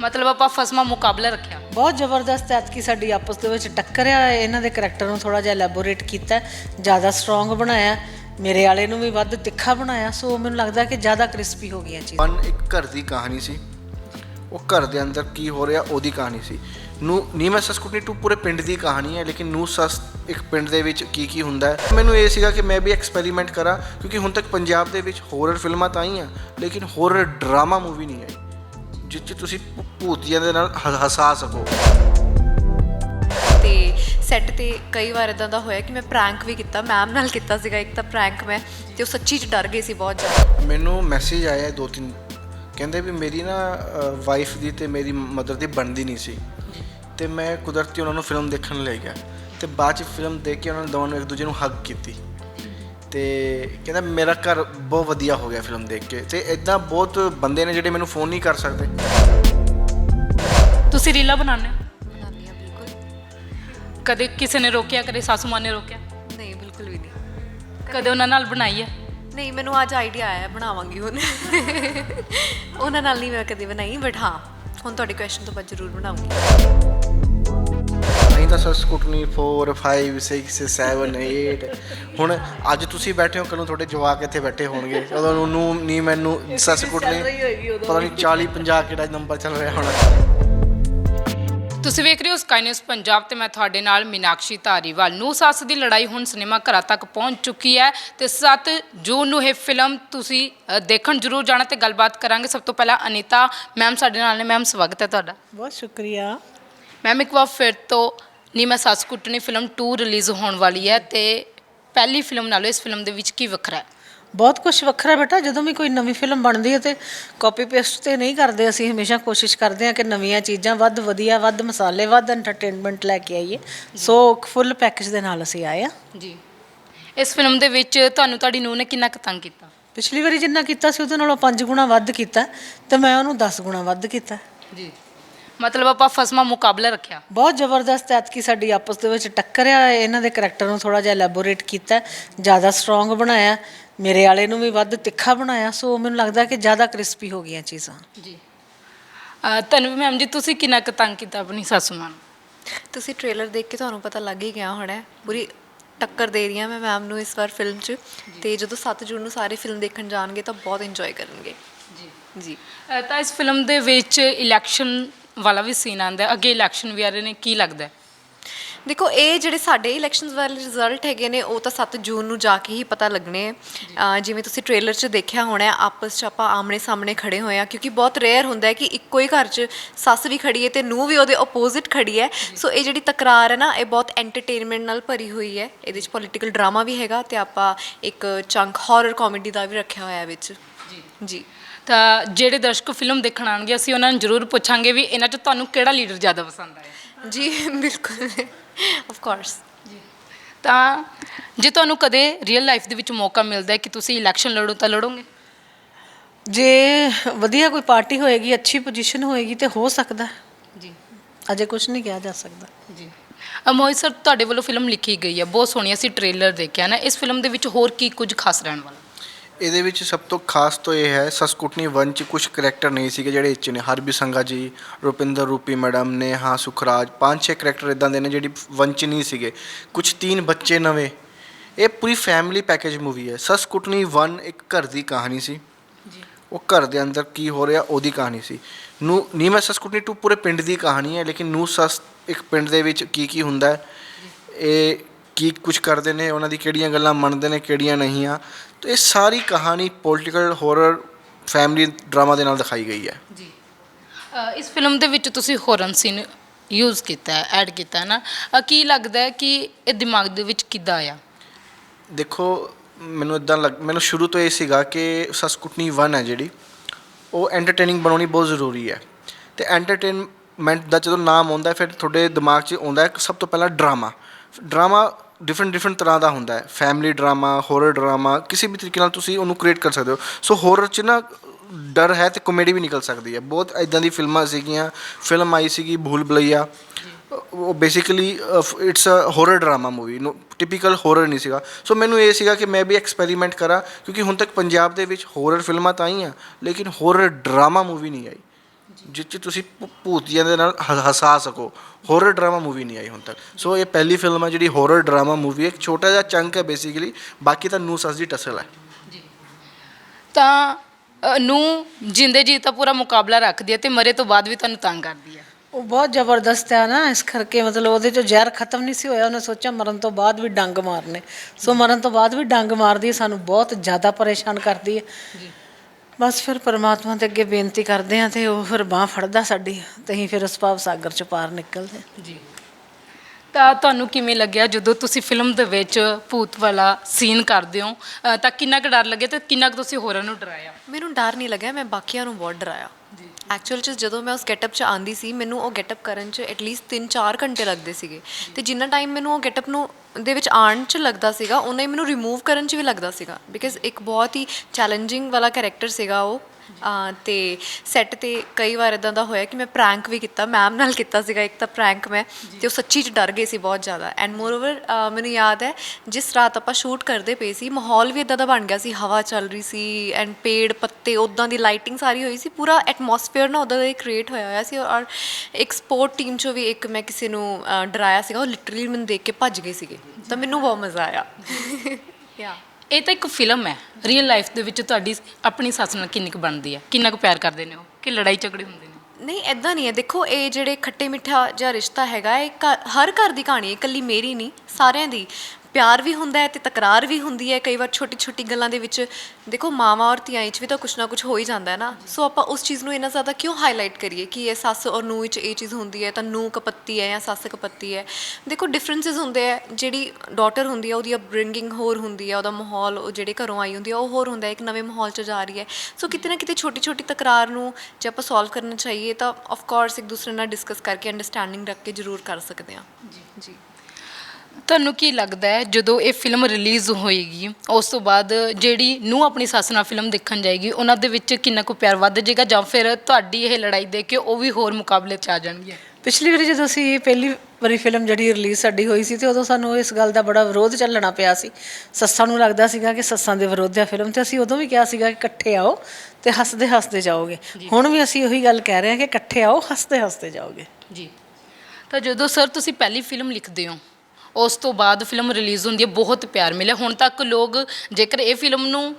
ਮਤਲਬ ਆਪਾਂ ਫਸਮਾ ਮੁਕਾਬਲਾ ਰੱਖਿਆ। ਬਹੁਤ ਜ਼ਬਰਦਸਤ ਐਤਕੀ ਸਾਡੀ ਆਪਸ ਦੇ ਵਿੱਚ ਟੱਕਰ ਆ ਇਹਨਾਂ ਦੇ ਕਰੈਕਟਰ ਨੂੰ ਥੋੜਾ ਜਿਹਾ ਐਲੈਬੋਰੇਟ ਕੀਤਾ ਜ਼ਿਆਦਾ ਸਟਰੋਂਗ ਬਣਾਇਆ ਮੇਰੇ ਵਾਲੇ ਨੂੰ ਵੀ ਵੱਧ ਤਿੱਖਾ ਬਣਾਇਆ ਸੋ ਮੈਨੂੰ ਲੱਗਦਾ ਕਿ ਜ਼ਿਆਦਾ ਕ੍ਰਿਸਪੀ ਹੋ ਗਈਆਂ ਚੀਜ਼ਾਂ। ਮਨ ਇੱਕ ਘਰ ਦੀ ਕਹਾਣੀ ਸੀ ਉਹ ਘਰ ਦੇ ਅੰਦਰ ਕੀ ਹੋ ਰਿਹਾ ਉਹਦੀ ਕਹਾਣੀ ਸੀ। ਨੂੰ ਨੀਮਾ ਸਸਕੁਟਨੀ ਟੂ ਪੂਰੇ ਪਿੰਡ ਦੀ ਕਹਾਣੀ ਹੈ ਲੇਕਿਨ ਨੂੰ ਸਸ ਇੱਕ ਪਿੰਡ ਦੇ ਵਿੱਚ ਕੀ ਕੀ ਹੁੰਦਾ ਹੈ। ਮੈਨੂੰ ਇਹ ਸੀਗਾ ਕਿ ਮੈਂ ਵੀ ਐਕਸਪੈਰੀਮੈਂਟ ਕਰਾਂ ਕਿਉਂਕਿ ਹੁਣ ਤੱਕ ਪੰਜਾਬ ਦੇ ਵਿੱਚ ਹੋਰਰ ਫਿਲਮਾਂ ਤਾਂ ਆਈਆਂ ਲੇਕਿਨ ਹੋਰਰ ਡਰਾਮਾ ਮੂਵੀ ਨਹੀਂ ਆਈ। 'ਚ ਤੁਸੀਂ ਭੂਤੀਆਂ ਦੇ ਨਾਲ ਹ- ਹਸਾ ਸਕੋ। ਤੇ ਸੈੱਟ ਤੇ ਕਈ ਵਾਰ ਇਦਾਂ ਦਾ ਹੋਇਆ ਕਿ ਮੈਂ ਪ੍ਰੈਂਕ ਵੀ ਕੀਤਾ ਮੈਮ ਨਾਲ ਕੀਤਾ ਸੀਗਾ ਇੱਕ ਤਾਂ ਪ੍ਰੈਂਕ ਮੈਂ ਤੇ ਉਹ ਸੱਚੀ ਚ ਡਰ ਗਏ ਸੀ ਬਹੁਤ ਜ਼ਿਆਦਾ। ਮੈਨੂੰ ਮੈਸੇਜ ਆਇਆ ਦੋ ਤਿੰਨ ਕਹਿੰਦੇ ਵੀ ਮੇਰੀ ਨਾ ਵਾਈਫ ਦੀ ਤੇ ਮੇਰੀ ਮਦਰ ਦੀ ਬਣਦੀ ਨਹੀਂ ਸੀ। ਤੇ ਮੈਂ ਕੁਦਰਤੀ ਉਹਨਾਂ ਨੂੰ ਫਿਲਮ ਦੇਖਣ ਲੈ ਗਿਆ। ਤੇ ਬਾਅਦ ਚ ਫਿਲਮ ਦੇਖ ਕੇ ਉਹਨਾਂ ਨੇ ਦੋਵਾਂ ਨੂੰ ਇੱਕ ਦੂਜੇ ਨੂੰ ਹੱਗ ਕੀਤੀ। ਤੇ ਕਹਿੰਦਾ ਮੇਰਾ ਘਰ ਬਹੁਤ ਵਧੀਆ ਹੋ ਗਿਆ ਫਿਲਮ ਦੇਖ ਕੇ। ਤੇ ਇਦਾਂ ਬਹੁਤ ਬੰਦੇ ਨੇ ਜਿਹੜੇ ਮੈਨੂੰ ਫੋਨ ਨਹੀਂ ਕਰ ਸਕਦੇ। ਤੁਸੀਂ ਰੀਲਾ ਬਣਾਉਂਦੇ ਹੋ? ਬਣਾਉਂਦੀ ਹਾਂ ਬਿਲਕੁਲ। ਕਦੇ ਕਿਸੇ ਨੇ ਰੋਕਿਆ ਕਦੇ ਸਾਸੂ ਮਾਂ ਨੇ ਰੋਕਿਆ? ਨਹੀਂ ਬਿਲਕੁਲ ਵੀ ਨਹੀਂ। ਕਦੇ ਉਹਨਾਂ ਨਾਲ ਬਣਾਈ ਹੈ? ਨਹੀਂ ਮੈਨੂੰ ਅੱਜ ਆਈਡੀਆ ਆਇਆ ਬਣਾਵਾਂਗੀ ਹੁਣ। ਉਹਨਾਂ ਨਾਲ ਨਹੀਂ ਮੈਂ ਕਦੇ ਬਣਾਈ ਬਟ ਹਾਂ ਹੁਣ ਤੁਹਾਡੇ ਕੁਐਸਚਨ ਤੋਂ ਬਾਅਦ ਜ਼ਰੂਰ ਬਣਾਉਂਗੀ। ਤਾਂ ਸਰ ਸਕੂਟਨੀ 4 5 6 7 8 ਹੁਣ ਅੱਜ ਤੁਸੀਂ ਬੈਠੇ ਹੋ ਕੱਲ ਨੂੰ ਤੁਹਾਡੇ ਜਵਾਕ ਇੱਥੇ ਬੈਠੇ ਹੋਣਗੇ। ਉਦੋਂ ਨੂੰ ਨਹੀਂ ਮੈਨੂੰ ਸਰ ਸਕੂਟਨੀ ਪਤਾ ਨਹੀਂ 40 50 ਕਿਹੜਾ ਨੰਬਰ ਚੱਲ ਰਿਹਾ ਹੋਣਾ। ਤੁਸੀਂ ਵੇਖ ਰਹੇ ਹੋ ਸਕਾਈ ਨਿਊਜ਼ ਪੰਜਾਬ ਤੇ ਮੈਂ ਤੁਹਾਡੇ ਨਾਲ ਮੀਨਾਕਸ਼ੀ ਧਾਰੀਵਾਲ। ਨੂੰ ਸੱਸ ਦੀ ਲੜਾਈ ਹੁਣ ਸਿਨੇਮਾ ਘਰਾਂ ਤੱਕ ਪਹੁੰਚ ਚੁੱਕੀ ਹੈ ਤੇ 7 ਜੂਨ ਨੂੰ ਇਹ ਫਿਲਮ ਤੁਸੀਂ ਦੇਖਣ ਜ਼ਰੂਰ ਜਾਣਾ ਤੇ ਗੱਲਬਾਤ ਕਰਾਂਗੇ। ਸਭ ਤੋਂ ਪਹਿਲਾਂ ਅਨੀਤਾ ਮੈਮ ਸਾਡੇ ਨਾਲ ਨੇ। ਮੈਮ ਸਵਾਗਤ ਹੈ ਤੁਹਾਡਾ। ਬਹੁਤ ਸ਼ੁਕਰੀਆ। ਮੈਮ ਇੱਕ ਵਾਰ ਫਿਰ ਤੋਂ ਨੀ ਮੈਂ ਸੱਸ ਕੁੱਟਣੀ ਫਿਲਮ 2 ਰਿਲੀਜ਼ ਹੋਣ ਵਾਲੀ ਹੈ ਤੇ ਪਹਿਲੀ ਫਿਲਮ ਨਾਲੋਂ ਇਸ ਫਿਲਮ ਦੇ ਵਿੱਚ ਕੀ ਵੱਖਰਾ ਹੈ? ਬਹੁਤ ਕੁਝ ਵੱਖਰਾ ਬੇਟਾ ਜਦੋਂ ਵੀ ਕੋਈ ਨਵੀਂ ਫਿਲਮ ਬਣਦੀ ਹੈ ਤੇ ਕਾਪੀ ਪੇਸਟ ਤੇ ਨਹੀਂ ਕਰਦੇ ਅਸੀਂ ਹਮੇਸ਼ਾ ਕੋਸ਼ਿਸ਼ ਕਰਦੇ ਹਾਂ ਕਿ ਨਵੀਆਂ ਚੀਜ਼ਾਂ ਵੱਧ ਵਧੀਆ ਵੱਧ ਮਸਾਲੇ ਵੱਧ ਐਂਟਰਟੇਨਮੈਂਟ ਲੈ ਕੇ ਆਈਏ। ਸੋ ਫੁੱਲ ਪੈਕੇਜ ਦੇ ਨਾਲ ਅਸੀਂ ਆਏ ਆ ਜੀ। ਇਸ ਫਿਲਮ ਦੇ ਵਿੱਚ ਤੁਹਾਨੂੰ ਤੁਹਾਡੀ ਨੂੰਹ ਨੇ ਕਿੰਨਾ ਕੁ ਤੰਗ ਕੀਤਾ? ਪਿਛਲੀ ਵਾਰੀ ਜਿੰਨਾ ਕੀਤਾ ਸੀ ਉਹਦੇ ਨਾਲੋਂ 5 ਗੁਣਾ ਵੱਧ ਕੀਤਾ ਤੇ ਮੈਂ ਉਹਨੂੰ 10 ਗੁਣਾ ਵੱਧ ਕੀਤਾ ਜੀ। ਮਤਲਬ ਆਪਾਂ ਫਸਮਾ ਮੁਕਾਬਲਾ ਰੱਖਿਆ। ਬਹੁਤ ਜ਼ਬਰਦਸਤ ਐਤਕੀ ਸਾਡੀ ਆਪਸ ਦੇ ਵਿੱਚ ਟੱਕਰ ਆ ਇਹਨਾਂ ਦੇ ਕਰੈਕਟਰ ਨੂੰ ਥੋੜਾ ਜਿਹਾ ਐਲੈਬੋਰੇਟ ਕੀਤਾ ਜ਼ਿਆਦਾ ਸਟਰੋਂਗ ਬਣਾਇਆ ਮੇਰੇ ਵਾਲੇ ਨੂੰ ਵੀ ਵੱਧ ਤਿੱਖਾ ਬਣਾਇਆ। ਸੋ ਮੈਨੂੰ ਲੱਗਦਾ ਕਿ ਜ਼ਿਆਦਾ ਕ੍ਰਿਸਪੀ ਹੋ ਗਈਆਂ ਚੀਜ਼ਾਂ। ਜੀ। ਅ, ਤੁਹਾਨੂੰ ਮੈਮ ਜੀ ਤੁਸੀਂ ਕਿੰਨਾ ਕੁ ਤੰਗ ਕੀਤਾ ਆਪਣੀ ਸਾਸੂ ਮਾਂ ਨੂੰ? ਤੁਸੀਂ ਟ੍ਰੇਲਰ ਦੇਖ ਕੇ ਤੁਹਾਨੂੰ ਪਤਾ ਲੱਗ ਹੀ ਗਿਆ ਹੋਣਾ ਹੈ। ਪੂਰੀ ਟੱਕਰ ਦੇ ਰਹੀ ਹਾਂ ਮੈਂ ਮੈਮ ਨੂੰ ਇਸ ਵਾਰ ਫਿਲਮ 'ਚ। ਤੇ ਜਦੋਂ 7 ਜੂਨ ਨੂੰ ਸਾਰੇ ਫਿਲਮ ਦੇਖਣ ਜਾਣਗੇ ਤਾਂ ਬਹੁਤ ਇੰਜੋਏ ਕਰਨਗੇ। ਜੀ। ਜੀ। ਤਾਂ ਇਸ ਫਿਲਮ ਦੇ ਵਿੱਚ ਇਲੈਕਸ਼ਨ ਵਾਲਾ ਵੀ ਸੀਨ ਆਂਦਾ ਹੈ। ਅੱਗੇ ਇਲੈਕਸ਼ਨ ਵੀ ਆ ਰਹੇ ਨੇ ਕੀ ਲੱਗਦਾ ਹੈ? ਦੇਖੋ ਇਹ ਜਿਹੜੇ ਸਾਡੇ ਇਲੈਕਸ਼ਨਸ ਵਾਲੇ ਰਿਜ਼ਲਟ ਹੈਗੇ ਨੇ ਉਹ ਤਾਂ 7 ਜੂਨ ਨੂੰ ਜਾ ਕੇ ਹੀ ਪਤਾ ਲੱਗਣੇ ਆ ਅਹ ਜਿਵੇਂ ਤੁਸੀਂ ਟ੍ਰੇਲਰ 'ਚ ਦੇਖਿਆ ਹੋਣਾ ਹੈ, ਆਪਸ 'ਚ ਆਪਾਂ ਆਮਣੇ ਸਾਹਮਣੇ ਖੜੇ ਹੋਏ ਆ ਕਿਉਂਕਿ ਬਹੁਤ ਰੇਅਰ ਹੁੰਦਾ ਹੈ ਕਿ ਇੱਕੋ ਹੀ ਘਰ 'ਚ ਸੱਸ ਵੀ ਖੜੀ ਹੈ ਤੇ ਨੂੰਹ ਵੀ ਉਹਦੇ ਆਪੋਜ਼ਿਟ ਖੜੀ ਹੈ। ਸੋ ਇਹ ਜਿਹੜੀ ਤਕਰਾਰ ਹੈ ਨਾ ਇਹ ਬਹੁਤ ਐਂਟਰਟੇਨਮੈਂਟ ਨਾਲ ਭਰੀ ਹੋਈ ਹੈ। ਇਹਦੇ 'ਚ ਪੋਲੀਟੀਕਲ ਡਰਾਮਾ ਵੀ ਹੈਗਾ ਤੇ ਆਪਾਂ ਇੱਕ ਚੰਕ ਹਾਰਰ ਕਾਮੇਡੀ ਦਾ ਵੀ ਰੱਖਿਆ ਹੋਇਆ ਹੈ ਵਿੱਚ। ਜੀ। ਜੀ। ਤਾਂ ਜਿਹੜੇ ਦਰਸ਼ਕ ਫਿਲਮ ਦੇਖਣ ਆਣਗੇ ਅਸੀਂ ਉਹਨਾਂ ਨੂੰ ਜ਼ਰੂਰ ਪੁੱਛਾਂਗੇ ਵੀ ਇਹਨਾਂ 'ਚ ਤੁਹਾਨੂੰ ਕਿਹੜਾ ਲੀਡਰ ਜ਼ਿਆਦਾ ਪਸੰਦ ਆਇਆ? ਜੀ ਬਿਲਕੁਲ। ਆਫ ਕੋਰਸ ਤਾਂ ਜੇ ਤੁਹਾਨੂੰ ਕਦੇ ਰੀਅਲ ਲਾਈਫ ਦੇ ਵਿੱਚ ਮੌਕਾ ਮਿਲਦਾ ਹੈ ਕਿ ਤੁਸੀਂ ਇਲੈਕਸ਼ਨ ਲੜੋ ਤਾਂ ਲੜੋਗੇ? ਜੇ ਵਧੀਆ ਕੋਈ ਪਾਰਟੀ ਹੋਏਗੀ ਅੱਛੀ ਪੋਜੀਸ਼ਨ ਹੋਏਗੀ ਤੇ ਹੋ ਸਕਦਾ। ਜੀ। ਅਜੇ ਕੁਝ ਨਹੀਂ ਕਿਹਾ ਜਾ ਸਕਦਾ। ਜੀ। ਅਮੋਹਿਤ ਸਰ ਤੁਹਾਡੇ ਵੱਲੋਂ ਫਿਲਮ ਲਿਖੀ ਗਈ ਹੈ ਬਹੁਤ ਸੋਹਣੀ ਅਸੀਂ ਟ੍ਰੇਲਰ ਦੇਖਿਆ ਨਾ ਇਸ ਫਿਲਮ ਦੇ ਵਿੱਚ ਹੋਰ ਕੀ ਕੁਝ ਖਾਸ ਰਹਿਣ ਵਾਲਾ? ਇਹਦੇ ਵਿੱਚ ਸਭ ਤੋਂ ਖਾਸ ਤਾਂ ਇਹ ਹੈ ਸਸਕੁਟਨੀ 1 ਚ ਕੁਝ ਕਰੈਕਟਰ ਨਹੀਂ ਸੀਗੇ ਜਿਹੜੇ ਇਹ 'ਚ ਨੇ। ਹਰਬੀ ਸੰਘਾ ਜੀ ਰੁਪਿੰਦਰ ਰੂਪੀ ਮੈਡਮ ਨੇਹਾ ਸੁਖਰਾਜ ਪੰਜ ਛੇ ਕਰੈਕਟਰ ਇਦਾਂ ਦੇ ਨੇ ਜਿਹੜੀ 1 ਚ ਨਹੀਂ ਸੀਗੇ। ਕੁਝ ਤਿੰਨ ਬੱਚੇ ਨਵੇਂ। ਇਹ ਪੂਰੀ ਫੈਮਿਲੀ ਪੈਕੇਜ ਮੂਵੀ ਹੈ। ਸਸਕੁਟਨੀ 1 ਇੱਕ ਘਰ ਦੀ ਕਹਾਣੀ ਸੀ। ਜੀ। ਉਹ ਘਰ ਦੇ ਅੰਦਰ ਕੀ ਹੋ ਰਿਹਾ ਉਹਦੀ ਕਹਾਣੀ ਸੀ। ਨੂੰ ਨੀਮਾ ਸਸਕੁਟਨੀ 2 ਪੂਰੇ ਪਿੰਡ ਦੀ ਕਹਾਣੀ ਹੈ ਲੇਕਿਨ ਨੂੰ ਸਸ ਇੱਕ ਪਿੰਡ ਦੇ ਵਿੱਚ ਕੀ ਕੀ ਹੁੰਦਾ ਹੈ ਇਹ ਕੀ ਕੁਝ ਕਰਦੇ ਨੇ ਉਹਨਾਂ ਦੀ ਕਿਹੜੀਆਂ ਗੱਲਾਂ ਮੰਨਦੇ ਨੇ ਕਿਹੜੀਆਂ ਨਹੀਂ ਆ। ਤੇ ਇਹ ਸਾਰੀ ਕਹਾਣੀ ਪੋਲੀਟੀਕਲ ਹੋਰਰ ਫੈਮਿਲੀ ਡਰਾਮਾ ਦੇ ਨਾਲ ਦਿਖਾਈ ਗਈ ਹੈ। ਜੀ। ਇਸ ਫਿਲਮ ਦੇ ਵਿੱਚ ਤੁਸੀਂ ਹੋਰਨ ਸੀਨ ਯੂਜ਼ ਕੀਤਾ ਹੈ ਐਡ ਕੀਤਾ ਹੈ ਨਾ। ਕੀ ਲੱਗਦਾ ਹੈ ਕਿ ਇਹ ਦਿਮਾਗ ਦੇ ਵਿੱਚ ਕਿੱਦਾਂ ਆਇਆ? ਦੇਖੋ ਮੈਨੂੰ ਇਦਾਂ ਲੱਗ ਮੈਨੂੰ ਸ਼ੁਰੂ ਤੋਂ ਇਹ ਸੀਗਾ ਕਿ ਸਸਕੁਟਨੀ 1 ਹੈ ਜਿਹੜੀ। ਉਹ ਐਂਟਰਟੇਨਿੰਗ ਬਣਾਉਣੀ ਬਹੁਤ ਜ਼ਰੂਰੀ ਹੈ। ਤੇ ਐਂਟਰਟੇਨਮੈਂਟ ਦਾ ਜਦੋਂ ਨਾਮ ਆਉਂਦਾ ਫਿਰ ਤੁਹਾਡੇ ਦਿਮਾਗ 'ਚ ਆਉਂਦਾ ਸਭ ਤੋਂ ਪਹਿਲਾਂ ਡਰਾਮਾ ਡਰਾਮਾ ਡਿਫਰੈਂਟ ਡਿਫਰੈਂਟ ਤਰ੍ਹਾਂ ਦਾ ਹੁੰਦਾ ਹੈ। ਫੈਮਿਲੀ ਡਰਾਮਾ ਹੋਰਰ ਡਰਾਮਾ ਕਿਸੇ ਵੀ ਤਰੀਕੇ ਨਾਲ ਤੁਸੀਂ ਉਹਨੂੰ ਕ੍ਰੀਏਟ ਕਰ ਸਕਦੇ ਹੋ। ਸੋ ਹੋਰਰ 'ਚ ਨਾ ਡਰ ਹੈ ਤੇ ਕਾਮੇਡੀ ਵੀ ਨਿਕਲ ਸਕਦੀ ਹੈ। ਬਹੁਤ ਇਦਾਂ ਦੀ ਫਿਲਮਾਂ ਸੀਗੀਆਂ। ਫਿਲਮ ਆਈ ਸੀਗੀ ਭੂਲ ਭੁਲਈਆ। ਉਹ basically it's a horror drama movie no typical horror ਨਹੀਂ ਸੀਗਾ। ਸੋ ਮੈਨੂੰ ਇਹ ਸੀਗਾ ਕਿ ਮੈਂ ਵੀ ਐਕਸਪੈਰੀਮੈਂਟ ਕਰਾਂ, ਕਿਉਂਕਿ ਹੁਣ ਤੱਕ ਪੰਜਾਬ ਦੇ ਵਿੱਚ ਹੋਰਰ ਫਿਲਮਾਂ ਤਾਂ ਆਈਆਂ, ਲੇਕਿਨ ਹੋਰਰ ਡਰਾਮਾ ਮੂਵੀ ਨਹੀਂ ਆਈ। ਜਿਸ 'ਚ ਤੁਸੀਂ ਭੂ- ਭੂਤੀਆਂ ਦੇ ਨਾਲ ਹ- ਹਸਾ ਸਕੋ। ਹੋਰਰ ਡਰਾਮਾ ਮੂਵੀ ਨਹੀਂ ਆਈ ਹੁਣ ਤੱਕ। ਸੋ ਇਹ ਪਹਿਲੀ ਫਿਲਮ ਹੈ ਜਿਹੜੀ ਹੋਰਰ ਡਰਾਮਾ ਮੂਵੀ ਹੈ। ਇੱਕ ਛੋਟਾ ਜਿਹਾ ਚੰਕ ਹੈ ਬੇਸਿਕਲੀ ਬਾਕੀ ਤਾਂ ਨੂੰ ਸੱਸ ਦੀ ਟਸਲ ਹੈ। ਤਾਂ ਅ, ਨੂੰ ਜਿੰਦੇ ਜੀ ਤਾਂ ਪੂਰਾ ਮੁਕਾਬਲਾ ਰੱਖਦੀ ਹੈ ਤੇ ਮਰੇ ਤੋਂ ਬਾਅਦ ਵੀ ਤੁਹਾਨੂੰ ਤੰਗ ਕਰਦੀ ਹੈ। ਉਹ ਬਹੁਤ ਜ਼ਬਰਦਸਤ ਹੈ ਨਾ। ਇਸ ਕਰਕੇ ਮਤਲਬ ਉਹਦੇ ਚੋਂ ਜ਼ਹਿਰ ਖਤਮ ਨਹੀਂ ਸੀ ਹੋਇਆ। ਉਹਨੇ ਸੋਚਿਆ ਮਰਨ ਤੋਂ ਬਾਅਦ ਵੀ ਡੰਗ ਮਾਰਨੇ। ਸੋ ਮਰਨ ਤੋਂ ਬਾਅਦ ਵੀ ਡੰਗ ਮਾਰਦੀ ਹੈ। ਸਾਨੂੰ ਬਹੁਤ ਜ਼ਿਆਦਾ ਪਰੇਸ਼ਾਨ ਕਰਦੀ ਹੈ। ਬਸ ਫਿਰ ਪਰਮਾਤਮਾ ਦੇ ਅੱਗੇ ਬੇਨਤੀ ਕਰਦੇ ਹਾਂ ਤੇ ਉਹ ਫਿਰ ਬਾਹ ਫੜਦਾ ਸਾਡੀ ਤੇ ਅਸੀਂ ਫਿਰ ਉਸ ਭਾਵ ਸਾਗਰ ਚੋਂ ਪਾਰ ਨਿਕਲਦੇ। ਜੀ। ਤਾਂ ਤੁਹਾਨੂੰ ਕਿਵੇਂ ਲੱਗਿਆ ਜਦੋਂ ਤੁਸੀਂ ਫਿਲਮ ਦੇ ਵਿੱਚ ਭੂਤ ਵਾਲਾ ਸੀਨ ਕਰਦੇ ਹੋ? ਅ, ਤਾਂ ਕਿੰਨਾ ਕੁ ਡਰ ਲੱਗਿਆ ਤੇ ਕਿੰਨਾ ਕੁ ਤੁਸੀਂ ਹੋਰਾਂ ਨੂੰ ਡਰਾਇਆ? ਮੈਨੂੰ ਡਰ ਨਹੀਂ ਲੱਗਿਆ ਮੈਂ ਬਾਕੀਆਂ ਨੂੰ ਬਹੁਤ ਡਰਾਇਆ। ਐਕਚੁਅਲ ਚ ਜਦੋਂ ਮੈਂ ਉਸ ਗੈਟਅਪ ਚ ਆਂਦੀ ਸੀ, ਮੈਨੂੰ ਉਹ ਗੈਟਅਪ ਕਰਨ ਚ ਐਟਲੀਸਟ 3-4 ਘੰਟੇ ਲੱਗਦੇ ਸੀਗੇ। ਤੇ ਜਿੰਨਾ ਟਾਈਮ ਮੈਨੂੰ ਉਹ ਗੈਟਅਪ ਨੂੰ ਦੇ ਵਿੱਚ ਆਉਣ ਚ ਲੱਗਦਾ ਸੀਗਾ ਉਹਨਾਂ ਹੀ ਮੈਨੂੰ ਰਿਮੂਵ ਕਰਨ ਚ ਵੀ ਲੱਗਦਾ ਸੀਗਾ। ਬਿਕਾਜ਼ ਇੱਕ ਬਹੁਤ ਹੀ ਚੈਲੰਜਿੰਗ ਵਾਲਾ ਕੈਰੈਕਟਰ ਸੀਗਾ ਉਹ। ਤੇ ਸੈੱਟ ਤੇ ਕਈ ਵਾਰ ਇਦਾਂ ਦਾ ਹੋਇਆ ਕਿ ਮੈਂ ਪ੍ਰੈਂਕ ਵੀ ਕੀਤਾ ਮੈਮ ਨਾਲ ਕੀਤਾ ਸੀਗਾ ਇੱਕ ਤਾਂ ਪ੍ਰੈਂਕ ਮੈਂ ਤੇ ਉਹ ਸੱਚੀ ਚ ਡਰ ਗਏ ਸੀ ਬਹੁਤ ਜ਼ਿਆਦਾ। ਐਂਡ ਮੋਰਓਵਰ ਮੈਨੂੰ ਯਾਦ ਹੈ ਜਿਸ ਰਾਤ ਆਪਾਂ ਸ਼ੂਟ ਕਰਦੇ ਪਏ ਸੀ ਮਾਹੌਲ ਵੀ ਇਦਾਂ ਦਾ ਬਣ ਗਿਆ ਸੀ ਹਵਾ ਚੱਲ ਰਹੀ ਸੀ ਐਂਡ ਪੇੜ ਪੱਤੇ ਉਦਾਂ ਦੀ ਲਾਈਟਿੰਗ ਸਾਰੀ ਹੋਈ ਸੀ ਪੂਰਾ ਐਟਮੋਸਫੇਅਰ ਨਾ ਉਦਾਂ ਦਾ ਕ੍ਰੀਏਟ ਹੋਇਆ ਹੋਇਆ ਸੀ ਔਰ ਇੱਕ ਸਪੋਰਟ ਟੀਮ ਚੋਂ ਵੀ ਇੱਕ ਮੈਂ ਕਿਸੇ ਨੂੰ ਡਰਾਇਆ ਸੀਗਾ ਉਹ ਲਿਟਰਲੀ ਮੈਨੂੰ ਦੇਖ ਕੇ ਭੱਜ ਗਏ ਸੀਗੇ। ਤਾਂ ਮੈਨੂੰ ਬਹੁਤ ਮਜ਼ਾ ਆਇਆ। ਯਾ ਇਹ ਤਾਂ ਇੱਕ ਫਿਲਮ ਹੈ ਰੀਅਲ ਲਾਈਫ ਦੇ ਵਿੱਚ ਤੁਹਾਡੀ ਆਪਣੀ ਸੱਸ ਨਾਲ ਕਿੰਨੀ ਕੁ ਬਣਦੀ ਹੈ? ਕਿੰਨਾ ਕੁ ਪਿਆਰ ਕਰਦੇ ਨੇ ਉਹ? ਕਿ ਲੜਾਈ ਝਗੜੇ ਹੁੰਦੇ ਨੇ? ਨਹੀਂ ਐਦਾਂ ਨਹੀਂ ਹੈ। ਦੇਖੋ, ਇਹ ਜਿਹੜੇ ਖੱਟੇ ਮਿੱਠਾ ਜਿਹਾ ਰਿਸ਼ਤਾ ਹੈਗਾ, ਇਹ ਘਰ- ਹਰ ਘਰ ਦੀ ਕਹਾਣੀ ਹੈ, ਇਕੱਲੀ ਮੇਰੀ ਨਹੀਂ, ਸਾਰਿਆਂ ਦੀ। ਪਿਆਰ ਵੀ ਹੁੰਦਾ ਹੈ ਤੇ ਤਕਰਾਰ ਵੀ ਹੁੰਦੀ ਹੈ ਕਈ ਵਾਰ ਛੋਟੀ ਛੋਟੀ ਗੱਲਾਂ ਦੇ ਵਿੱਚ। ਦੇਖੋ ਮਾਵਾਂ ਔਰ ਧੀਆਂ ਵਿੱਚ ਵੀ ਤਾਂ ਕੁਛ ਨਾ ਕੁਛ ਹੋ ਹੀ ਜਾਂਦਾ ਹੈ ਨਾ। ਸੋ ਆਪਾਂ ਉਸ ਚੀਜ਼ ਨੂੰ ਇੰਨਾ ਜ਼ਿਆਦਾ ਕਿਉਂ ਹਾਈਲਾਈਟ ਕਰੀਏ ਕਿ ਇਹ ਸੱਸ ਔਰ ਨੂੰਹ ਵਿੱਚ ਇਹ ਚੀਜ਼ ਹੁੰਦੀ ਹੈ ਤਾਂ ਨੂੰਹ ਕਪੱਤੀ ਹੈ ਜਾਂ ਸੱਸ ਕਪੱਤੀ ਹੈ? ਦੇਖੋ ਡਿਫਰੈਂਸਸ ਹੁੰਦੇ ਆ ਜਿਹੜੀ ਡਾਟਰ ਹੁੰਦੀ ਹੈ ਉਹਦੀ ਅਪਬ੍ਰਿੰਗਿੰਗ ਹੋਰ ਹੁੰਦੀ ਹੈ ਉਹਦਾ ਮਾਹੌਲ ਉਹ ਜਿਹੜੇ ਘਰੋਂ ਆਈ ਹੁੰਦੀ ਹੈ ਉਹ ਹੋਰ ਹੁੰਦਾ ਹੈ ਇੱਕ ਨਵੇਂ ਮਾਹੌਲ 'ਚ ਜਾ ਰਹੀ ਹੈ। ਸੋ ਕਿਤੇ ਨਾ ਕਿਤੇ ਛੋਟੀ ਛੋਟੀ ਤਕਰਾਰ ਨੂੰ ਜੇ ਆਪਾਂ ਸੋਲਵ ਕਰਨਾ ਚਾਹੀਏ ਤਾਂ ਆਫ ਕੋਰਸ ਇੱਕ ਦੂਸਰੇ ਨਾਲ ਡਿਸਕਸ ਕਰਕੇ ਅੰਡਰਸਟੈਂਡਿੰਗ ਰੱਖ ਕੇ ਜ਼ਰੂਰ ਕਰ ਸਕਦੇ ਹਾਂ। ਜੀ। ਜੀ। ਤੁਹਾਨੂੰ ਕੀ ਲੱਗਦਾ ਹੈ ਜਦੋਂ ਇਹ ਫਿਲਮ ਰਿਲੀਜ਼ ਹੋਏਗੀ ਉਸ ਤੋਂ ਬਾਅਦ ਜਿਹੜੀ ਨੂੰ ਆਪਣੀ ਸੱਸ ਨਾਲ ਫਿਲਮ ਦੇਖਣ ਜਾਏਗੀ ਉਹਨਾਂ ਦੇ ਵਿੱਚ ਕਿੰਨਾ ਕੁ ਪਿਆਰ ਵੱਧ ਜਾਏਗਾ ਜਾਂ ਫਿਰ ਤੁਹਾਡੀ ਇਹ ਲੜਾਈ ਦੇਖ ਕੇ ਉਹ ਵੀ ਹੋਰ ਮੁਕਾਬਲੇ 'ਚ ਆ ਜਾਣਗੇ? ਪਿਛਲੀ ਵਾਰੀ ਜਦੋਂ ਅਸੀਂ ਪਹਿਲੀ ਵਾਰੀ ਫਿਲਮ ਜਿਹੜੀ ਰਿਲੀਜ਼ ਸਾਡੀ ਹੋਈ ਸੀ ਤੇ ਉਦੋਂ ਸਾਨੂੰ ਇਸ ਗੱਲ ਦਾ ਬੜਾ ਵਿਰੋਧ ਚੱਲਣਾ ਪਿਆ ਸੀ। ਸੱਸਾਂ ਨੂੰ ਲੱਗਦਾ ਸੀਗਾ ਕਿ ਸੱਸਾਂ ਦੇ ਵਿਰੋਧ ਹੈ ਫਿਲਮ ਤੇ ਅਸੀਂ ਉਦੋਂ ਵੀ ਕਿਹਾ ਸੀਗਾ ਕਿ ਇਕੱਠੇ ਆਓ ਤੇ ਹੱਸਦੇ ਹੱਸਦੇ ਜਾਓਗੇ। ਹੁਣ ਵੀ ਅਸੀਂ ਉਹੀ ਗੱਲ ਕਹਿ ਰਹੇ ਹਾਂ ਕਿ ਇਕੱਠੇ ਆਓ ਹੱਸਦੇ ਹੱਸਦੇ ਜਾਓਗੇ। ਜੀ। ਤਾਂ ਜਦੋਂ ਸਰ ਤੁਸੀਂ ਪਹਿਲੀ ਫਿਲਮ ਲਿਖਦੇ ਹੋ ਉਸ ਤੋਂ ਬਾਅਦ ਫਿਲਮ ਰਿਲੀਜ਼ ਹੁੰਦੀ ਹੈ, ਬਹੁਤ ਪਿਆਰ ਮਿਲਿਆ। ਹੁਣ ਤੱਕ ਲੋਕ, ਜੇਕਰ ਇਹ ਫਿਲਮ ਨੂੰ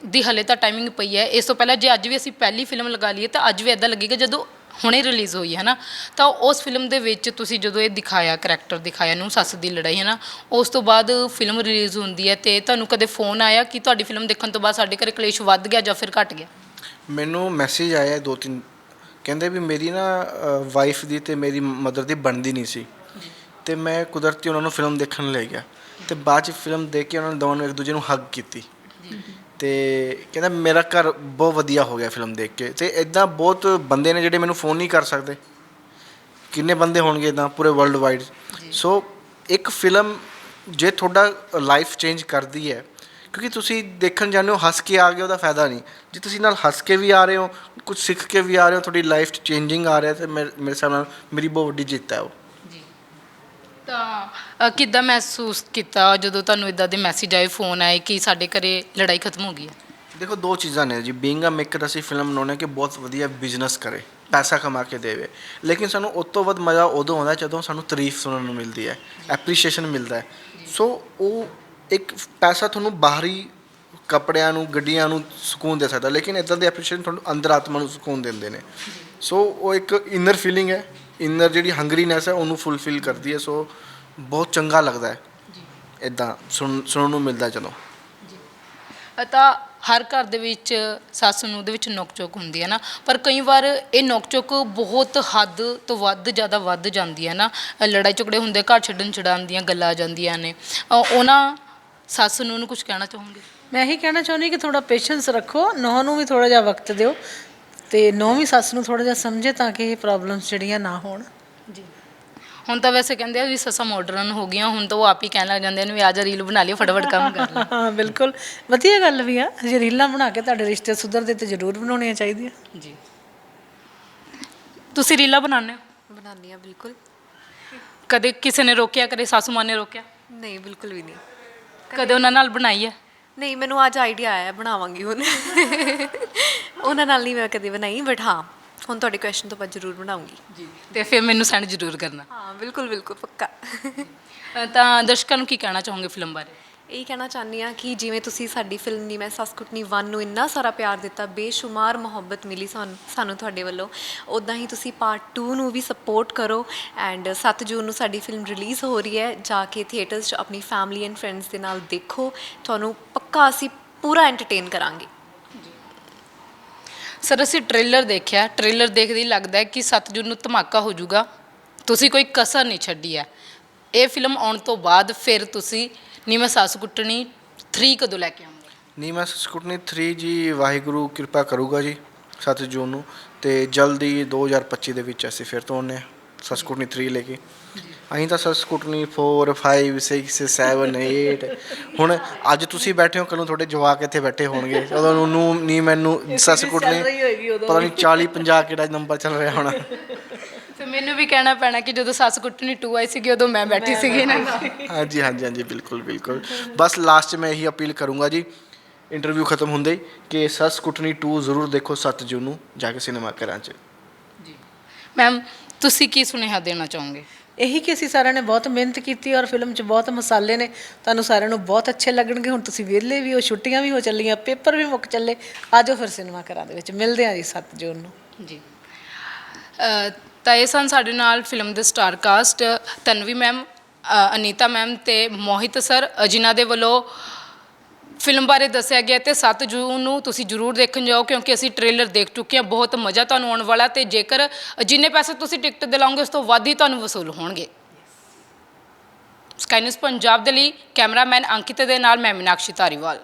ਦੀ ਹਲੇ ਤਾਂ ਟਾਈਮਿੰਗ ਪਈ ਹੈ, ਇਸ ਤੋਂ ਪਹਿਲਾਂ ਜੇ ਅੱਜ ਵੀ ਅਸੀਂ ਪਹਿਲੀ ਫਿਲਮ ਲਗਾ ਲਈਏ, ਤਾਂ ਅੱਜ ਵੀ ਇਦਾਂ ਲੱਗੇਗਾ ਜਦੋਂ ਹੁਣੇ ਰਿਲੀਜ਼ ਹੋਈ ਹੈ ਨਾ। ਤਾਂ ਉਸ ਫਿਲਮ ਦੇ ਵਿੱਚ ਤੁਸੀਂ ਜਦੋਂ ਇਹ ਦਿਖਾਇਆ ਕਰੈਕਟਰ ਦਿਖਾਇਆ ਨੂੰ ਸੱਸ ਦੀ ਲੜਾਈ ਹੈ ਨਾ, ਉਸ ਤੋਂ ਬਾਅਦ ਫਿਲਮ ਰਿਲੀਜ਼ ਹੁੰਦੀ ਹੈ ਤੇ ਤੁਹਾਨੂੰ ਕਦੇ ਫੋਨ ਆਇਆ ਕਿ ਤੁਹਾਡੀ ਫਿਲਮ ਦੇਖਣ ਤੋਂ ਬਾਅਦ ਸਾਡੇ ਘਰੇ ਕਲੇਸ਼ ਵੱਧ ਗਿਆ ਜਾਂ ਫਿਰ ਘਟ ਗਿਆ? ਮੈਨੂੰ ਮੈਸੇਜ ਆਇਆ ਦੋ ਤਿੰਨ, ਕਹਿੰਦੇ ਵੀ ਮੇਰੀ ਨਾ ਵਾਈਫ ਦੀ ਤੇ ਮੇਰੀ ਮਦਰ ਦੀ ਬਣਦੀ ਨਹੀਂ ਸੀ। ਤੇ ਮੈਂ ਕੁਦਰਤੀ ਉਹਨਾਂ ਨੂੰ ਫਿਲਮ ਦੇਖਣ ਲੈ ਗਿਆ। ਤੇ ਬਾਅਦ ਚ ਫਿਲਮ ਦੇਖ ਕੇ ਉਹਨਾਂ ਨੇ ਦੋਵਾਂ ਨੂੰ ਇੱਕ ਦੂਜੇ ਨੂੰ ਹੱਗ ਕੀਤੀ। ਤੇ ਕਹਿੰਦਾ ਮੇਰਾ ਘਰ ਬਹੁਤ ਵਧੀਆ ਹੋ ਗਿਆ ਫਿਲਮ ਦੇਖ ਕੇ। ਤੇ ਇਦਾਂ ਬਹੁਤ ਬੰਦੇ ਨੇ ਜਿਹੜੇ ਮੈਨੂੰ ਫੋਨ ਨਹੀਂ ਕਰ ਸਕਦੇ। ਕਿੰਨੇ ਬੰਦੇ ਹੋਣਗੇ ਇਦਾਂ ਪੂਰੇ ਵਰਲਡ ਵਾਈਡ ਸੋ ਇੱਕ ਫਿਲਮ ਜੇ ਤੁਹਾਡਾ ਲਾਈਫ ਚੇਂਜ ਕਰਦੀ ਹੈ ਕਿਉਂਕਿ ਤੁਸੀਂ ਦੇਖਣ ਜਾਂਦੇ ਹੋ ਹੱਸ ਕੇ ਆ ਗਏ ਉਹਦਾ ਫਾਇਦਾ ਨਹੀਂ। ਜੇ ਤੁਸੀਂ ਨਾਲ ਹੱਸ ਕੇ ਵੀ ਆ ਰਹੇ ਹੋ ਕੁਝ ਸਿੱਖ ਕੇ ਵੀ ਆ ਰਹੇ ਹੋ ਤੁਹਾਡੀ ਲਾਈਫ 'ਚ ਚੇਂਜਿੰਗ ਆ ਰਿਹਾ ਤੇ ਮੇਰੇ ਨਾਲ ਮੇਰੀ ਬਹੁਤ ਵੱਡੀ ਜਿੱਤ ਹੈ ਉਹ। ਤਾਂ ਅ, ਕਿੱਦਾਂ ਮਹਿਸੂਸ ਕੀਤਾ ਜਦੋਂ ਤੁਹਾਨੂੰ ਇਦਾਂ ਦੇ ਮੈਸੇਜ ਆਏ ਫੋਨ ਆਏ ਕਿ ਸਾਡੇ ਘਰੇ ਲੜਾਈ ਖਤਮ ਹੋ ਗਈ ਹੈ? ਦੇਖੋ ਦੋ ਚੀਜ਼ਾਂ ਨੇ ਜੀ। ਬੀਇੰਗ ਅ ਮੇਕਰ ਅਸੀਂ ਫਿਲਮ ਬਣਾਉਣੇ ਕਿ ਬਹੁਤ ਵਧੀਆ ਬਿਜ਼ਨਸ ਕਰੇ ਪੈਸਾ ਕਮਾ ਕੇ ਦੇਵੇ। ਲੇਕਿਨ ਸਾਨੂੰ ਉਸ ਤੋਂ ਵੱਧ ਮਜ਼ਾ ਉਦੋਂ ਆਉਂਦਾ ਜਦੋਂ ਸਾਨੂੰ ਤਾਰੀਫ ਸੁਣਨ ਨੂੰ ਮਿਲਦੀ ਹੈ ਐਪਰੀਸ਼ੀਏਸ਼ਨ ਮਿਲਦਾ ਹੈ। ਸੋ ਉਹ ਇੱਕ ਪੈਸਾ ਤੁਹਾਨੂੰ ਬਾਹਰੀ ਕੱਪੜਿਆਂ ਨੂੰ ਗੱਡੀਆਂ ਨੂੰ ਸਕੂਨ ਦੇ ਸਕਦਾ ਲੇਕਿਨ ਇਦਾਂ ਦੇ ਐਪਰੀਸ਼ੀਏਸ਼ਨ ਤੁਹਾਨੂੰ ਅੰਦਰ ਆਤਮਾ ਨੂੰ ਸਕੂਨ ਦਿੰਦੇ ਨੇ। ਸੋ ਉਹ ਇੱਕ ਇਨਰ ਫੀਲਿੰਗ ਹੈ। ਇਨਰ ਜਿਹੜੀ ਹੰਗਰੀਨੈਸ ਹੈ ਉਹਨੂੰ ਫੁੱਲਫਿਲ ਕਰਦੀ ਹੈ ਸੋ ਬਹੁਤ ਚੰਗਾ ਲੱਗਦਾ ਹੈ। ਇਦਾਂ ਸੁਣ ਸੁਣਨ ਨੂੰ ਮਿਲਦਾ ਚਲੋ। ਅ, ਤਾਂ ਹਰ ਘਰ ਦੇ ਵਿੱਚ ਸੱਸ ਨੂੰ ਦੇ ਵਿੱਚ ਨੋਕ-ਝੋਕ ਹੁੰਦੀ ਹੈ ਨਾ ਪਰ ਕਈ ਵਾਰ ਇਹ ਨੋਕ-ਝੋਕ ਬਹੁਤ ਹੱਦ ਤੋਂ ਵੱਧ ਜ਼ਿਆਦਾ ਵੱਧ ਜਾਂਦੀ ਹੈ ਨਾ। ਲੜਾਈ ਝਗੜੇ ਹੁੰਦੇ ਘਰ ਛੱਡਣ ਛਡਾਉਣ ਦੀਆਂ ਗੱਲਾਂ ਆ ਜਾਂਦੀਆਂ ਨੇ। ਉਹਨਾਂ ਸੱਸ ਨੂੰ ਨੂੰ ਕੁਝ ਕਹਿਣਾ ਚਾਹੋਗੇ? ਮੈਂ ਇਹੀ ਕਹਿਣਾ ਚਾਹੁੰਦੀ ਕਿ ਥੋੜਾ ਪੇਸ਼ੈਂਸ ਰੱਖੋ ਨੌਂ ਨੂੰ ਵੀ ਥੋੜਾ ਜਿਹਾ ਵਕਤ ਦਿਓ। ਤੇ ਨੌਂ ਵੀ ਸੱਸ ਨੂੰ ਥੋੜਾ ਜਿਹਾ ਸਮਝੇ ਤਾਂ ਕਿ ਇਹ ਪ੍ਰੋਬਲਮਸ ਜਿਹੜੀਆਂ ਨਾ ਹੋਣ। ਜੀ। ਹੁਣ ਤਾਂ ਵੈਸੇ ਕਹਿੰਦੇ ਆ ਵੀ ਸੱਸਾਂ ਮਾਡਰਨ ਹੋ ਗਈਆਂ ਹੁਣ ਤਾਂ ਉਹ ਆਪ ਹੀ ਕਹਿਣ ਲੱਗ ਜਾਂਦੇ ਨੇ ਵੀ ਆ ਜਾ ਰੀਲ ਬਣਾ ਲਿਓ ਫਟਾਫਟ ਕੰਮ ਕਰ ਲਓ ਹਾਂ ਬਿਲਕੁਲ। ਵਧੀਆ ਗੱਲ ਵੀ ਆ ਜੇ ਰੀਲਾਂ ਬਣਾ ਕੇ ਤੁਹਾਡੇ ਰਿਸ਼ਤੇ ਸੁਧਰਦੇ ਤੇ ਜ਼ਰੂਰ ਬਣਾਉਣੀਆਂ ਚਾਹੀਦੀਆਂ। ਜੀ। ਤੁਸੀਂ ਰੀਲਾਂ ਬਣਾਉਂਦੇ ਹੋ? ਬਣਾਉਂਦੀ ਹਾਂ ਬਿਲਕੁਲ। ਕਦੇ ਕਿਸੇ ਨੇ ਰੋਕਿਆ ਕਦੇ ਸਾਸੂ ਮਾਂ ਨੇ ਰੋਕਿਆ? ਨਹੀਂ ਬਿਲਕੁਲ ਵੀ ਨਹੀਂ। ਕਦੇ ਉਹਨਾਂ ਨਾਲ ਬਣਾਈ ਹੈ? ਨਹੀਂ ਮੈਨੂੰ ਅੱਜ ਆਈਡੀਆ ਆਇਆ ਬਣਾਵਾਂਗੀ ਹੁਣ। ਉਹਨਾਂ ਨਾਲ ਨਹੀਂ ਮੈਂ ਕਦੇ ਬਣਾਈ ਬਟ ਹਾਂ ਹੁਣ ਤੁਹਾਡੇ ਕੁਐਸਚਨ ਤੋਂ ਬਾਅਦ ਜ਼ਰੂਰ ਬਣਾਉਂਗੀ। ਜੀ ਤੇ ਫਿਰ ਮੈਨੂੰ ਸੈਂਡ ਜ਼ਰੂਰ ਕਰਨਾ। ਹਾਂ ਬਿਲਕੁਲ ਬਿਲਕੁਲ ਪੱਕਾ। ਅ, ਤਾਂ ਦਰਸ਼ਕਾਂ ਨੂੰ ਕੀ ਕਹਿਣਾ ਚਾਹੋਗੇ ਫਿਲਮ ਬਾਰੇ? ਇਹ ਕਹਿਣਾ ਚਾਹੁੰਦੀ ਆ ਕਿ ਜਿਵੇਂ ਤੁਸੀਂ ਸਾਡੀ ਫਿਲਮ ਨੀ ਮੈਂ ਸੱਸ ਕੁੱਟਣੀ 1 ਨੂੰ ਇੰਨਾ ਸਾਰਾ ਪਿਆਰ ਦਿੱਤਾ ਬੇਸ਼ੁਮਾਰ ਮੁਹੱਬਤ ਮਿਲੀ ਸਾਨੂੰ ਸਾਨੂੰ ਤੁਹਾਡੇ ਵੱਲੋਂ। ਉਦਾਂ ਹੀ ਤੁਸੀਂ ਪਾਰਟ 2 ਨੂੰ ਵੀ ਸਪੋਰਟ ਕਰੋ ਐਂਡ 7 ਜੂਨ ਨੂੰ ਸਾਡੀ ਫਿਲਮ ਰਿਲੀਜ਼ ਹੋ ਰਹੀ ਹੈ ਜਾ ਕੇ ਥੀਏਟਰਸ 'ਚ ਆਪਣੀ ਫੈਮਿਲੀ ਐਂਡ ਫਰੈਂਡਸ ਦੇ ਨਾਲ ਦੇਖੋ। ਤੁਹਾਨੂੰ ਪੱਕਾ ਅਸੀਂ ਪੂਰਾ ਐਂਟਰਟੇਨ ਕਰਾਂਗੇ। ਸਰ, ਅਸੀਂ ਟ੍ਰੇਲਰ ਦੇਖਿਆ। ਟ੍ਰੇਲਰ ਦੇਖਦੇ ਹੀ ਲੱਗਦਾ ਹੈ ਕਿ 7 ਜੂਨ ਨੂੰ ਧਮਾਕਾ ਹੋ ਜਾਊਗਾ। ਤੁਸੀਂ ਕੋਈ ਕਸਰ ਨਹੀਂ ਛੱਡੀ ਹੈ। ਇਹ ਫਿਲਮ ਆਉਣ ਤੋਂ ਬਾਅਦ ਫਿਰ ਤੁਸੀਂ ਨੀਮਾ ਸੱਸ ਕੁੱਟਣੀ 3 ਕਦੋਂ ਲੈ ਕੇ ਆਉਂਗੇ? ਨੀਮਾ ਸਕੂਟਨੀ 3 ਜੀ, ਵਾਹਿਗੁਰੂ ਕਿਰਪਾ ਕਰੂਗਾ ਜੀ 7 ਜੂਨ ਨੂੰ। ਤੇ ਜਲਦੀ 2025 ਦੇ ਵਿੱਚ ਅਸੀਂ ਫਿਰ ਤੋਂ ਆਉਂਦੇ ਹਾਂ। ਸਕੂਟਨੀ 3 ਲੈ ਕੇ। ਅਸੀਂ ਤਾਂ ਸਕੂਟਨੀ 4 5 6 7 8 ਹੁਣ ਅੱਜ ਤੁਸੀਂ ਬੈਠੇ ਹੋ ਕੱਲ ਨੂੰ ਤੁਹਾਡੇ ਜਵਾਕ ਇੱਥੇ ਬੈਠੇ ਹੋਣਗੇ। ਉਦੋਂ ਨੂੰ ਨਹੀਂ ਮੈਨੂੰ ਸਕੂਟਨੀ ਹੋਏਗੀ ਉਦੋਂ। ਪਤਾ ਨਹੀਂ 40 50 ਕਿਹੜਾ ਨੰਬਰ ਚੱਲ ਰਿਹਾ ਹੋਣਾ। ਤੇ ਮੈਨੂੰ ਵੀ ਕਹਿਣਾ ਪੈਣਾ ਕਿ ਜਦੋਂ ਸੱਸ ਕੁੱਟਣੀ 2 ਆਈ ਸੀਗੀ ਉਦੋਂ ਮੈਂ ਬੈਠੀ ਸੀਗੀ ਨਾ। ਹਾਂਜੀ ਹਾਂਜੀ ਹਾਂਜੀ ਬਿਲਕੁਲ ਬਿਲਕੁਲ। ਬਸ ਲਾਸਟ 'ਚ ਮੈਂ ਇਹੀ ਅਪੀਲ ਕਰੂੰਗਾ ਜੀ ਇੰਟਰਵਿਊ ਖਤਮ ਹੁੰਦੇ ਹੀ ਕਿ ਸੱਸ ਕੁੱਟਣੀ 2 ਜ਼ਰੂਰ ਦੇਖੋ 7 ਜੂਨ ਨੂੰ ਜਾ ਕੇ ਸਿਨੇਮਾ ਘਰਾਂ 'ਚ। ਮੈਮ ਤੁਸੀਂ ਕੀ ਸੁਨੇਹਾ ਦੇਣਾ ਚਾਹੋਗੇ? ਇਹੀ ਕਿ ਅਸੀਂ ਸਾਰਿਆਂ ਨੇ ਬਹੁਤ ਮਿਹਨਤ ਕੀਤੀ ਔਰ ਫਿਲਮ 'ਚ ਬਹੁਤ ਮਸਾਲੇ ਨੇ। ਤੁਹਾਨੂੰ ਸਾਰਿਆਂ ਨੂੰ ਬਹੁਤ ਅੱਛੇ ਲੱਗਣਗੇ। ਹੁਣ ਤੁਸੀਂ ਵਿਹਲੇ ਵੀ ਹੋ, ਛੁੱਟੀਆਂ ਵੀ ਹੋ ਚੱਲੀਆਂ, ਪੇਪਰ ਵੀ ਮੁੱਕ ਚੱਲੇ। ਆਜੋ ਫਿਰ ਸਿਨੇਮਾ ਘਰਾਂ ਦੇ ਵਿੱਚ। ਮਿਲਦੇ ਹਾਂ ਜੀ 7 ਜੂਨ ਨੂੰ। ਜੀ। ਤਾਂ ਇਹ ਸਨ ਸਾਡੇ ਨਾਲ ਫਿਲਮ ਦੇ star cast Tanvi ma'am Anita ma'am ਤੇ ਮੋਹਿਤ ਸਰ ਜਿਨ੍ਹਾਂ ਦੇ ਵੱਲੋਂ ਫਿਲਮ ਬਾਰੇ ਦੱਸਿਆ ਗਿਆ ਤੇ 7 ਜੂਨ ਨੂੰ ਤੁਸੀਂ ਜਰੂਰ ਦੇਖਣ ਜਾਓ ਕਿਉਂਕਿ ਅਸੀਂ ਟ੍ਰੇਲਰ ਦੇਖ ਚੁੱਕੇ ਹਾਂ, ਬਹੁਤ ਮਜ਼ਾ ਤੁਹਾਨੂੰ ਆਉਣ ਵਾਲਾ ਤੇ ਜੇਕਰ ਜਿੰਨੇ ਪੈਸੇ ਤੁਸੀਂ ਟਿਕਟ ਦੇ ਉਸ ਤੋਂ ਵੱਧ ਹੀ ਤੁਹਾਨੂੰ ਵਸੂਲ ਹੋਣਗੇ। ਸਕਾਈ ਪੰਜਾਬ ਦੇ ਲਈ, ਕੈਮਰਾਮੈਨ ਅੰਕਿਤ ਦੇ ਨਾਲ, ਮੈਂ ਮੀਨਾਕਸ਼ੀ ਧਾਰੀਵਾਲ।